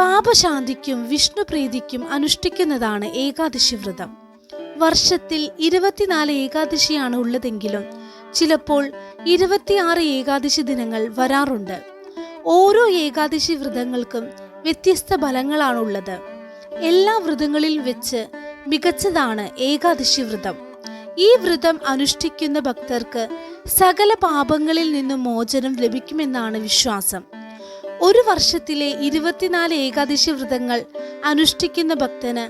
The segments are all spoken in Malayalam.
പാപശാന്തിക്കും വിഷ്ണുപ്രീതിക്കും അനുഷ്ഠിക്കുന്നതാണ് ഏകാദശി വ്രതം വർഷത്തിൽ ഇരുപത്തിനാല് ഏകാദശിയാണ് ഉള്ളതെങ്കിലും ചിലപ്പോൾ ഇരുപത്തിയാറ് ഏകാദശി ദിനങ്ങൾ വരാറുണ്ട്. ഓരോ ഏകാദശി വ്രതങ്ങൾക്കും വ്യത്യസ്ത ഫലങ്ങളാണുള്ളത്. എല്ലാ വ്രതങ്ങളിൽ വെച്ച് മികച്ചതാണ് ഏകാദശി വ്രതം. ഈ വ്രതം അനുഷ്ഠിക്കുന്ന ഭക്തർക്ക് സകല പാപങ്ങളിൽ നിന്നും മോചനം ലഭിക്കുമെന്നാണ് വിശ്വാസം. ഒരു വർഷത്തിലെ ഇരുപത്തിനാല് ഏകാദശി വ്രതങ്ങൾ അനുഷ്ഠിക്കുന്ന ഭക്തന്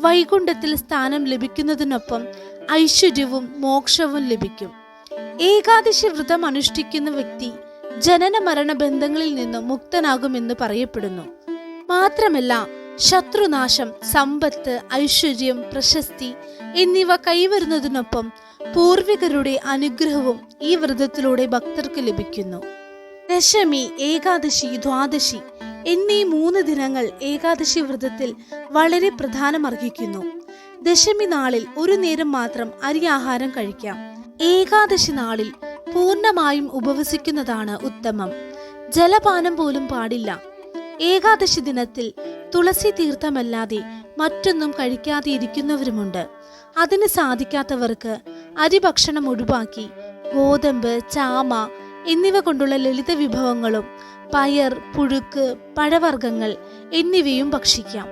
വൈകുണ്ഠത്തിൽ സ്ഥാനം ലഭിക്കുന്നതിനൊപ്പം ഐശ്വര്യവും മോക്ഷവും ലഭിക്കും. ഏകാദശി വ്രതം അനുഷ്ഠിക്കുന്ന വ്യക്തി ജനന മരണ ബന്ധങ്ങളിൽ നിന്നും മുക്തനാകുമെന്ന് പറയപ്പെടുന്നു. മാത്രമല്ല ശത്രുനാശം സമ്പത്ത് ഐശ്വര്യം പ്രശസ്തി എന്നിവ കൈവരുന്നതിനൊപ്പം പൂർവികരുടെ അനുഗ്രഹവും ഈ വ്രതത്തിലൂടെ ഭക്തർക്ക് ലഭിക്കുന്നു. ദശമി ഏകാദശി ദ്വാദശി എന്നീ മൂന്ന് ദിനങ്ങൾ ഏകാദശി വ്രതത്തിൽ വളരെ പ്രധാനമർഹിക്കുന്നു. ദശമി നാളിൽ ഒരു നേരം മാത്രം അരി ആഹാരം കഴിക്കാം. ഏകാദശി നാളിൽ പൂർണമായും ഉപവസിക്കുന്നതാണ് ഉത്തമം. ജലപാനം പോലും പാടില്ല. ഏകാദശി ദിനത്തിൽ തുളസി തീർത്ഥമല്ലാതെ മറ്റൊന്നും കഴിക്കാതെ ഇരിക്കുന്നവരുമുണ്ട് അതിന് സാധിക്കാത്തവർക്ക് അരിഭക്ഷണം ഒഴിവാക്കി ഗോതമ്പ് ചാമ എന്നിവ കൊണ്ടുള്ള ലളിത വിഭവങ്ങളും പയർ പുഴുക്ക് പഴവർഗങ്ങൾ എന്നിവയും ഭക്ഷിക്കാം.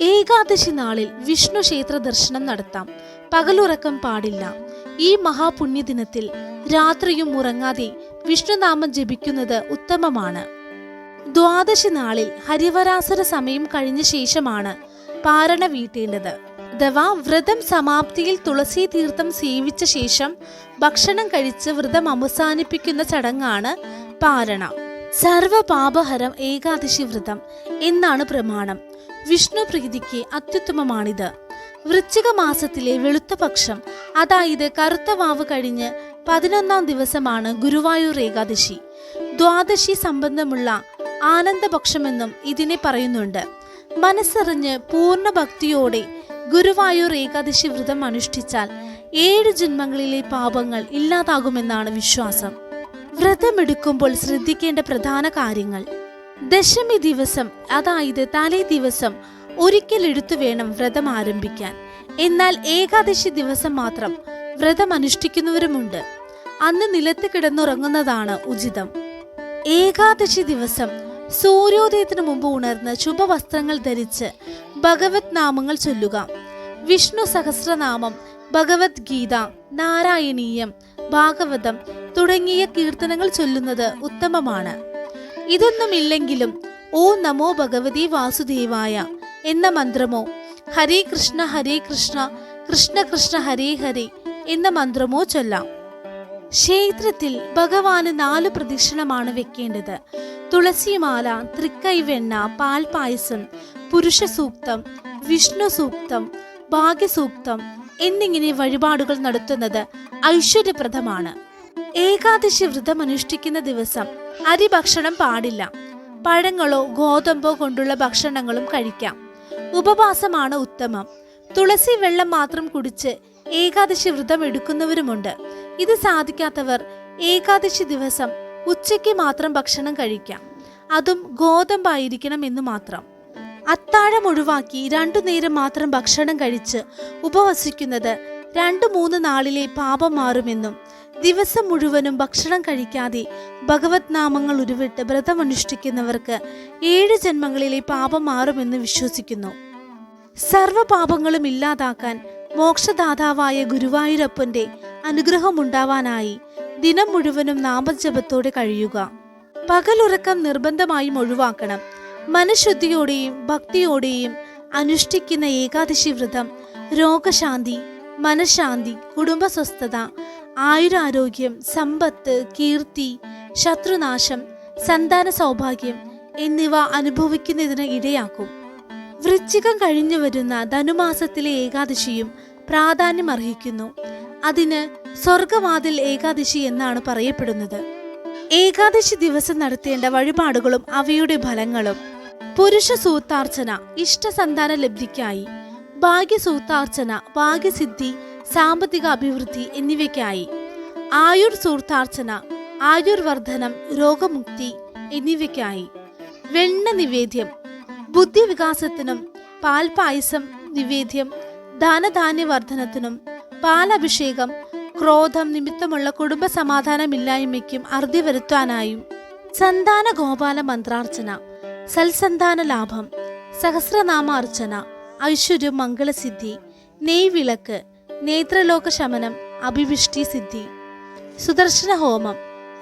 ഏകാദശി നാളിൽ വിഷ്ണു ക്ഷേത്ര ദർശനം നടത്താം. പകലുറക്കം പാടില്ല. ഈ മഹാപുണ്യദിനത്തിൽ രാത്രിയും ഉറങ്ങാതെ വിഷ്ണുനാമം ജപിക്കുന്നത് ഉത്തമമാണ്. ദ്വാദശി നാളിൽ ഹരിവരാസര സമയം കഴിഞ്ഞ ശേഷമാണ് പാരണ വീട്ടേണ്ടത്. അഥവാ വ്രതം സമാപ്തിയിൽ തുളസി തീർത്ഥം സേവിച്ച ശേഷം ഭക്ഷണം കഴിച്ച് വ്രതം അവസാനിപ്പിക്കുന്ന ചടങ്ങാണ് പാരണ. സർവപാപഹരം ഏകാദശി വ്രതം എന്നാണ് പ്രമാണം. വിഷ്ണു പ്രീതിക്ക് അത്യുത്തമമാണിത്. വൃശ്ചിക മാസത്തിലെ വെളുത്ത പക്ഷം അതായത് കറുത്ത വാവ് കഴിഞ്ഞ് പതിനൊന്നാം ദിവസമാണ് ഗുരുവായൂർ ഏകാദശി. ദ്വാദശി സംബന്ധമുള്ള ആനന്ദപക്ഷമെന്നും ഇതിനെ പറയുന്നുണ്ട്. മനസ്സറിഞ്ഞ് പൂർണ ഭക്തിയോടെ ഗുരുവായൂർ ഏകാദശി വ്രതം അനുഷ്ഠിച്ചാൽ ഏഴ് ജന്മങ്ങളിലെ പാപങ്ങൾ ഇല്ലാതാകുമെന്നാണ് വിശ്വാസം. വ്രതമെടുക്കുമ്പോൾ ശ്രദ്ധിക്കേണ്ട പ്രധാന കാര്യങ്ങൾ. ദശമി ദിവസം അതായത് തലേ ദിവസം ഒരിക്കൽ എടുത്തു വേണം വ്രതം ആരംഭിക്കാൻ. എന്നാൽ ഏകാദശി ദിവസം മാത്രം വ്രതം അനുഷ്ഠിക്കുന്നവരുമുണ്ട്. അന്ന് നിലത്ത് കിടന്നുറങ്ങുന്നതാണ് ഉചിതം. ഏകാദശി ദിവസം സൂര്യോദയത്തിനു മുമ്പ് ഉണർന്ന് ശുഭവസ്ത്രങ്ങൾ ധരിച്ച് ഭഗവത് നാമങ്ങൾ ചൊല്ലുക. വിഷ്ണു സഹസ്രനാമം ഭഗവത്ഗീത നാരായണീയം ഭാഗവതം തുടങ്ങിയ കീർത്തനങ്ങൾ ചൊല്ലുന്നത് ഉത്തമമാണ്. ഇതൊന്നുമില്ലെങ്കിലും ഓ നമോ ഭഗവതി വാസുദേവായ എന്ന മന്ത്രമോ ഹരേ കൃഷ്ണ ഹരേ കൃഷ്ണ കൃഷ്ണ കൃഷ്ണ ഹരേ ഹരേ എന്ന മന്ത്രമോ ചൊല്ലാം. ക്ഷേത്രത്തിൽ ഭഗവാന് നാല് പ്രദക്ഷിണമാണ് വെക്കേണ്ടത്. തുളസിമാല തൃക്കൈവെണ്ണ പാൽപായസം പുരുഷ സൂക്തം വിഷ്ണു സൂക്തം ഭാഗ്യസൂക്തം എന്നിങ്ങനെ വഴിപാടുകൾ നടത്തുന്നത് ഐശ്വര്യപ്രദമാണ്. ഏകാദശി വ്രതം അനുഷ്ഠിക്കുന്ന ദിവസം അരി ഭക്ഷണം പാടില്ല. പഴങ്ങളോ ഗോതമ്പോ കൊണ്ടുള്ള ഭക്ഷണങ്ങളും കഴിക്കാം. ഉപവാസമാണ് ഉത്തമം. തുളസി വെള്ളം മാത്രം കുടിച്ച് ഏകാദശി വ്രതം എടുക്കുന്നവരുമുണ്ട്. ഇത് സാധിക്കാത്തവർ ഏകാദശി ദിവസം ഉച്ചയ്ക്ക് മാത്രം ഭക്ഷണം കഴിക്കാം. അതും ഗോതമ്പായിരിക്കണം എന്ന് മാത്രം. അത്താഴം ഒഴിവാക്കി രണ്ടു നേരം മാത്രം ഭക്ഷണം കഴിച്ച് ഉപവസിക്കുന്നത് രണ്ടു മൂന്ന് നാളിലെ പാപം മാറുമെന്നും ദിവസം മുഴുവനും ഭക്ഷണം കഴിക്കാതെ ഭഗവത് നാമങ്ങൾ ഉരുവിട്ട് വ്രതമനുഷ്ഠിക്കുന്നവർക്ക് ഏഴ് ജന്മങ്ങളിലെ പാപം മാറുമെന്ന് വിശ്വസിക്കുന്നു. സർവപാപങ്ങളും ഇല്ലാതാക്കാൻ മോക്ഷദാതാവായ ഗുരുവായൂരപ്പന്റെ അനുഗ്രഹമുണ്ടാവാനായി ദിനം മുഴുവനും നാമജപത്തോടെ കഴിയുക. പകലുറക്കം നിർബന്ധമായും ഒഴിവാക്കണം. മനഃശുദ്ധിയോടെയും ഭക്തിയോടെയും അനുഷ്ഠിക്കുന്ന ഏകാദശി വ്രതം രോഗശാന്തി മനഃശാന്തി കുടുംബസ്വസ്ഥത ആയുരാരോഗ്യം സമ്പത്ത് കീർത്തി ശത്രുനാശം സന്താന സൗഭാഗ്യം എന്നിവ അനുഭവിക്കുന്നതിന് ഇടയാക്കും. വൃശ്ചികം കഴിഞ്ഞു വരുന്ന ധനുമാസത്തിലെ ഏകാദശിയും പ്രാധാന്യം അർഹിക്കുന്നു അതിന് സ്വർഗവാതിൽ ഏകാദശി എന്നാണ് പറയപ്പെടുന്നത്. ഏകാദശി ദിവസം നടത്തേണ്ട വഴിപാടുകളും അവയുടെ ഫലങ്ങളും. പുരുഷ സൂത്താർച്ചന ഇഷ്ടസന്താന ലബ്ധിക്കായി ഭാഗ്യസൂത്താർച്ചന ഭാഗ്യസിദ്ധി സാമ്പത്തിക അഭിവൃദ്ധി എന്നിവയ്ക്കായി. ആയുർ സൂത്താർച്ചന ആയുർവർദ്ധനം രോഗമുക്തി എന്നിവയ്ക്കായി. വെണ്ണ നിവേദ്യം ബുദ്ധിവികാസത്തിനും പാൽപായസം നിവേദ്യം ധനധാന്യവർദ്ധനത്തിനും പാലഭിഷേകം ക്രോധം നിമിത്തമുള്ള കുടുംബ സമാധാനമില്ലായ്മയ്ക്കും അറുതി വരുത്താനായും. സന്താന ഗോപാല മന്ത്രാർച്ചന സൽസന്താന ലാഭം സഹസ്രനാമാർച്ചന ഐശ്വര്യം മംഗളസിദ്ധി നെയ്വിളക്ക് നേത്രലോക ശമനം അഭിവിഷ്ടി സിദ്ധി. സുദർശന ഹോമം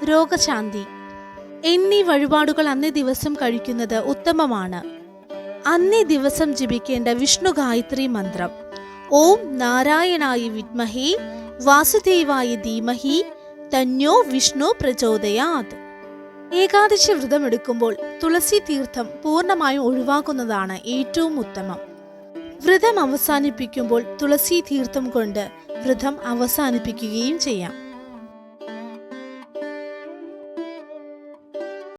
രോഗശാന്തി. എന്നീ വഴിപാടുകൾ അന്നേ ദിവസം കഴിക്കുന്നത് ഉത്തമമാണ്. അന്നേ ദിവസം ജപിക്കേണ്ട വിഷ്ണു ഗായത്രി മന്ത്രം. ഓം നാരായണായി വിദ്മഹേ വാസുദേവായ ധീമഹി തന്നോ വിഷ്ണു പ്രചോദയാത്. ഏകാദശി വ്രതമെടുക്കുമ്പോൾ തുളസി തീർത്ഥം പൂർണമായും ഒഴിവാക്കുന്നതാണ് ഏറ്റവും ഉത്തമം. വ്രതം അവസാനിപ്പിക്കുമ്പോൾ തുളസി തീർത്ഥം കൊണ്ട് വ്രതം അവസാനിപ്പിക്കുകയും ചെയ്യാം.